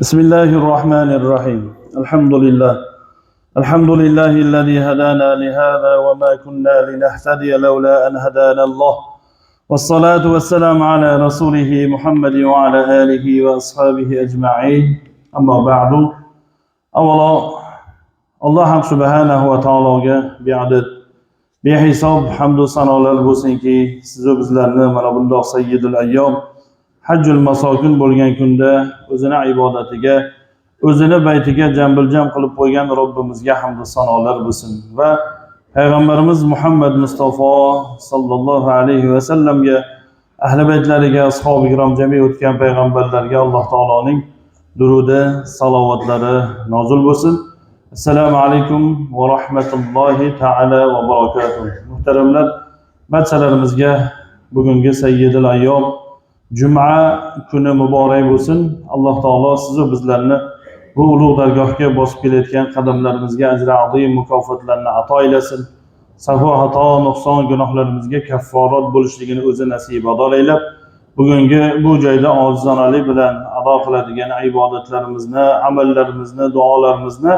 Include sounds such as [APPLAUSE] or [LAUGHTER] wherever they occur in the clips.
بسم الله الرحمن الرحيم. الحمد لله. الحمد لله الذي هدانا لهذا وما كنا لنهتدي لولا أن هدانا الله. والصلاة والسلام على رسوله محمد وعلى آله وأصحابه أجمعين. أما بعد. أولا الله سبحانه وتعالى بعدد sanolar bo'lsinki sizu bizlarni mana bundoq sayyidul ayyom hajjul masokin bo'lgan kunda o'zini ibodatiga o'zini baytiga jambiljam qilib qo'ygan robbimizga hamdu sanolar bo'lsin va payg'ambarimiz muhammad mustafa sollallohu alayhi vasallamga ahli baytlariga ashobi ikrom jami o'tgan payg'ambarlarga alloh taoloning durudi salovatlari nozil bo'lsin. Assalomu alaykum va rahmatullohi taala va barakatuh. Muhtaramlar barchalarimizga bugungi sayyidil ayyom juma kuni muborak bo'lsin. Alloh taolo sizu bizlarni bu ulug' dargohga bosib kelayotgan qadamlarimizga ajri azim mukofotlarni ato aylasin. Safu xato nuqson gunohlarimizga kafforat bo'lishligini o'zi nasibador aylab bugungi bu joyda ojizonalik bilan ado qiladigan ibodatlarimizni amallarimizni duolarimizni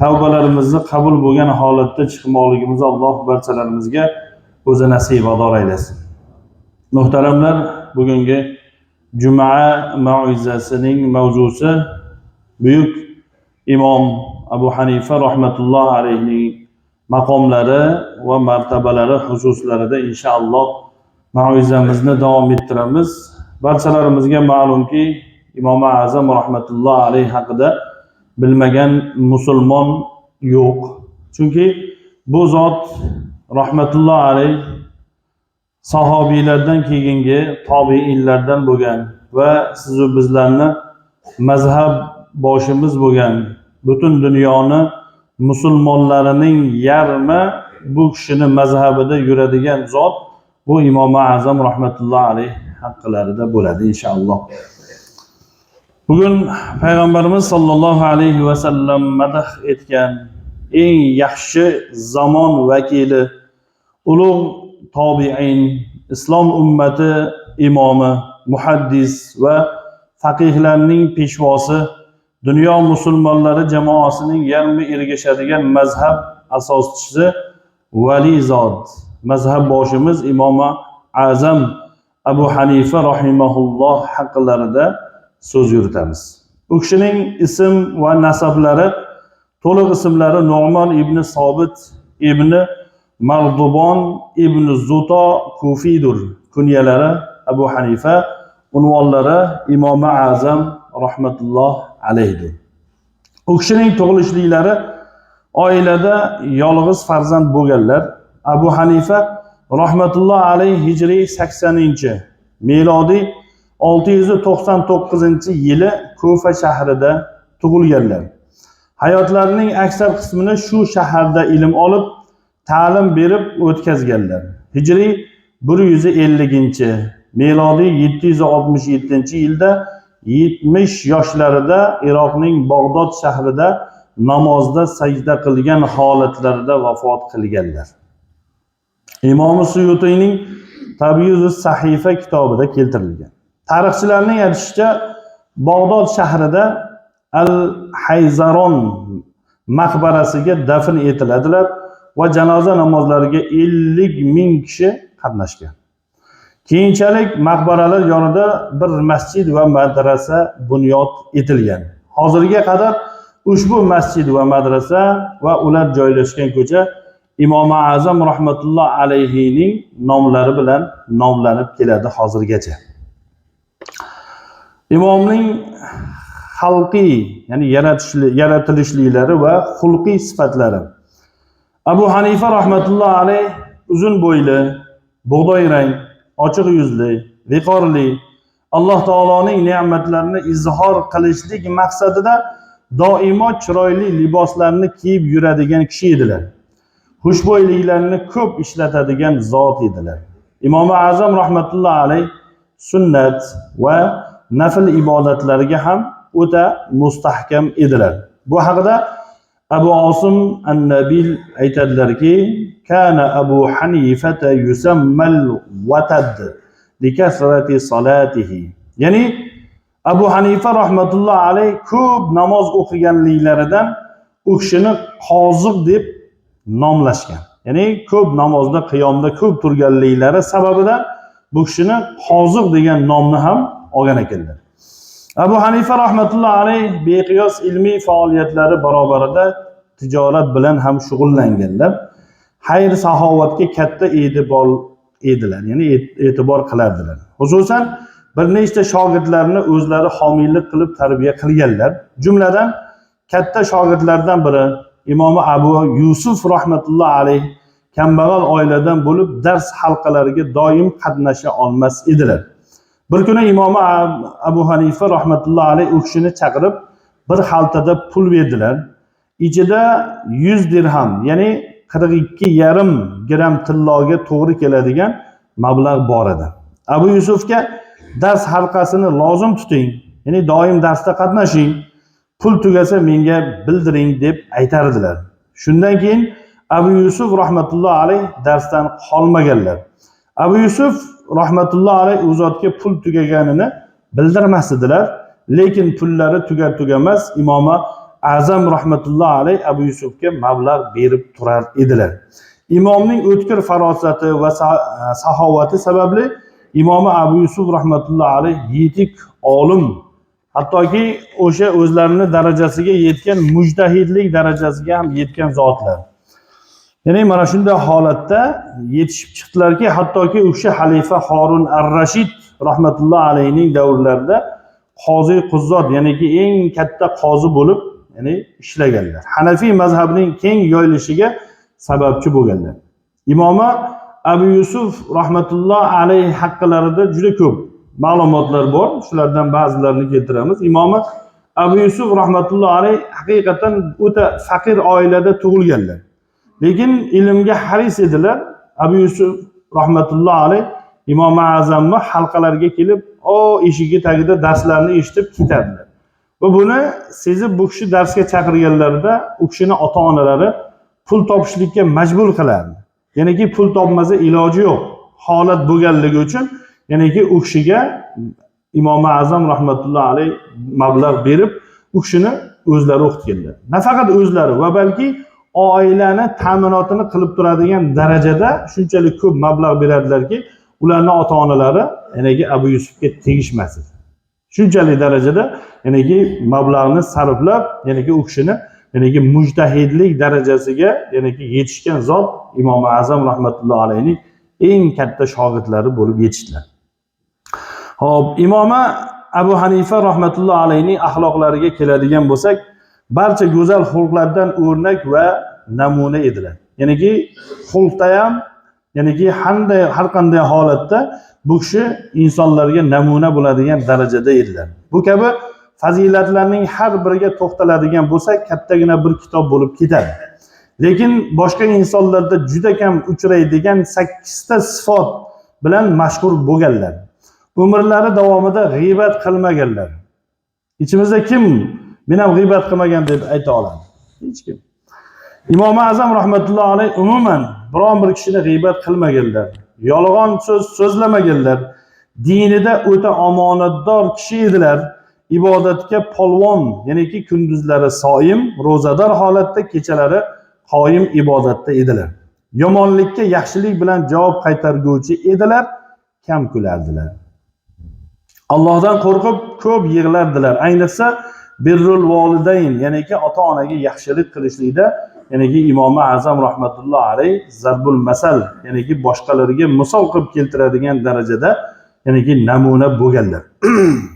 tavbalarimizni qabul bo'lgan holatda chiqmoqligimizni alloh barchalarimizga o'zi nasibador aylasin. Muhtaramlar bugungi juma maizasining mavzusi buyuk imom abu hanifa rahmatulloh alayhining maqomlari va martabalari xususlarida inshaalloh maizamizni davom ettiramiz barchalarimizga ma'lumki imom azam rahmatulloh alayhi haqida bilmagan musulmon yo'q chunki bu zot rahmatulloh alayh sahobiylardan keyingi tobiinlardan bo'lgan va sizu bizlarni mazhab boshimiz bo'lgan butun dunyoni musulmonlarining yarmi bu kishini mazhabida yuradigan zot bu imom azam rahmatulloh alayh haqqlarida bo'ladi inshaalloh. Bugun payg'ambarimiz sollallohu alayhi vasallam madah etgan eng yaxshi zamon vakili ulug' tobiin islom ummati imomi muhaddis va faqihlarning peshvosi dunyo musulmonlari jamoasining yarmi ergashadigan mazhab asoschisi valizod mazhab boshimiz imomi azam abu hanifa rahimaulloh haqlarida so'z yuritamiz. U kishining ism va nasablari to'liq ismlari nu'mon ibn sobit ibn mardubon ibn zuto kufiydur kunyalari abu hanifa unvonlari imomi azam rahmatulloh alayhidir u kishining tug'ilishliklari oilada yolg'iz farzand bo'lganlar. Abu hanifa rahmatulloh alayhi hijriy saksoninchi milodiy 699 yili Kufa shahrida tug'ilganlar. Hayotlarining aksar qismini shu shaharda ilm olib, ta'lim berib o'tkazganlar. Hijriy 150 milodiy 767 yilda 70 yoshlarida Iroqning Bag'dod shahrida namozda sajda qilgan holatlarida vafot qilganlar. Imom Suyutiyning Tabiyyuz sahifa kitobida keltirilgan. tarixchilarning aytishicha bog'dod shahrida al hayzaron maqbarasiga dafn etiladilar va janoza namozlariga ellik ming kishi qatnashgan. Keyinchalik maqbaralar yonida bir masjid va madrasa bunyod etilgan. Hozirga qadar ushbu masjid va madrasa va ular joylashgan ko'cha imomi azam rahmatulloh alayhining nomlari bilan nomlanib keladi hozirgacha. Imomning xalqiy ya'ni yaratilishliklari va xulqiy sifatlari abu hanifa rahmatulloh alayh uzun bo'yli bug'doy rang ochiq yuzli viqorli alloh taoloning ne'matlarini izhor qilishlik maqsadida doimo chiroyli liboslarni kiyib yuradigan kishi edilar xushbo'yliklarni ko'p ishlatadigan zot edilar imomi azam rahmatulloh alayh sunnat va nafl ibodatlariga ham o'ta mustahkam edilar bu haqida abu osim an nabil aytadilarki kana abu hanifata yusammal vatad likasrati salatihi ya'ni abu hanifa rahmatulloh alayh ko'p namoz o'qiganliklaridan u kishini qoziq deb nomlashgan ya'ni ko'p namozda qiyomda ko'p turganliklari sababidan bu kishini qoziq degan nomni ham olgan ekanlar abu hanifa rahmatulloh alayh beqiyos ilmiy faoliyatlari barobarida tijorat bilan ham shug'ullanganlar xayr saxovatga katta e'tibor edilar ya'ni e't- e'tibor qilardilar xususan bir nechta shogirdlarni o'zlari homiylik qilib tarbiya qilganlar jumladan katta shogirdlardan biri imomi abu yusuf rahmatulloh alayh kambag'al oiladan bo'lib dars halqalariga doim qatnasha olmas edilar bir kuni imomi Ab- abu hanifa rahmatulloh alayh u kishini chaqirib bir xaltada pul berdilar ichida yuz dirham ya'ni qirq ikki yarim gramm tilloga to'g'ri keladigan mablag' bor edi. Abu yusufga dars halqasini lozim tuting ya'ni doim darsda qatnashing pul tugasa menga bildiring deb aytardilar. Shundan keyin abu yusuf rahmatulloh alayh darsdan qolmaganlar. Abu yusuf rahmatulloh alayh u zotga pul tugaganini bildirmas edilar lekin pullari tugar tugamas imoma azam rahmatulloh alayh abu yusufga mablag' berib turar edilar imomning o'tkir farosati va sa- saxovati sababli imomi abu yusuf rahmatulloh alayh yetuk olim hattoki o'sha o'zlarini darajasiga yetgan mujtahidlik darajasiga ham yetgan zotlar ya'ni mana shunday holatda yetishib chiqdilarki hattoki o'sha xalifa horun ar rashid rahmatulloh alayhining davrlarida qozi quzzot ya'niki eng katta qozi bo'lib ya'ni ishlaganlar. Hanafiy mazhabining keng yoyilishiga sababchi bo'lganlar. İmomi abu yusuf rahmatulloh alayhi haqqilarida juda ko'p ma'lumotlar bor. Shulardan ba'zilarini keltiramiz. İmomi abu yusuf rahmatulloh alayhi haqiqatdan o'ta faqir oilada tug'ilganlar lekin ilmga haris edilar. Abu yusuf rahmatulloh alayh imom azamni halqalarga kelib o eshigi tagida darslarni eshitib ketadilar. Va buni sezib bu kishi darsga chaqirganlarida u kishini ota onalari pul topishlikka majbur qilardi. Ya'niki pul topmasa iloji yo'q holat bo'lganligi uchun ya'niki u kishiga imom azam rahmatulloh alayh mablag' berib u kishini o'zlari o'qitganlar. Nafaqat o'zlari va balki oilani ta'minotini qilib turadigan darajada shunchalik ko'p mablag' beradilarki ularni ota onalari ya'niki abu yusufga tegishmas edi shunchalik darajada ya'niki mablag'ni sarflab ya'niki u kishini ya'niki mujtahidlik darajasiga ya'niki yetishgan zot imom azam rahmatulloh alayhining eng katta shogirdlari bo'lib yetishdilar. Xo'p, imomi Abu Hanifa rahmatulloh alayhining axloqlariga keladigan bo'lsak, barcha go'zal xulqlardan o'rnak va namuna edilar. Ya'niki xulqda ham, ya'niki qanday har qanday holatda bu kishi insonlarga namuna bo'ladigan darajada edilar. Bu kabi fazilatlarning har biriga to'xtaladigan bo'lsak, kattagina bir kitob bo'lib ketadi. Lekin boshqa insonlarda juda kam uchraydigan 8 ta sifat bilan mashhur bo'lganlar. umrlari davomida g'iybat qilmaganlar ichimizda kim men ham g'iybat qilmagan deb ayta oladi. Hech kim. İmom azam rahmatulloh alayh umuman biron bir kishini g'iybat qilmaganlar yolg'on so'z so'zlamaganlar dinida o'ta omonatdor kishi edilar. İbodatga polvon ya'niki kunduzlari soim ro'zador holatda kechalari qoyim ibodatda edilar. Yomonlikka yaxshilik bilan javob qaytarguvchi edilar kam kulardilar. Allohdan qo'rqib ko'p yig'lardilar. Ayniqsa birrul volidayn ya'niki ota onaga yaxshilik qilishlikda ya'niki imomi azam rahmatulloh alayh zarbul masal ya'niki boshqalarga misol qilib keltiradigan darajada ya'niki namuna bo'lganlar [CLEARS THROAT]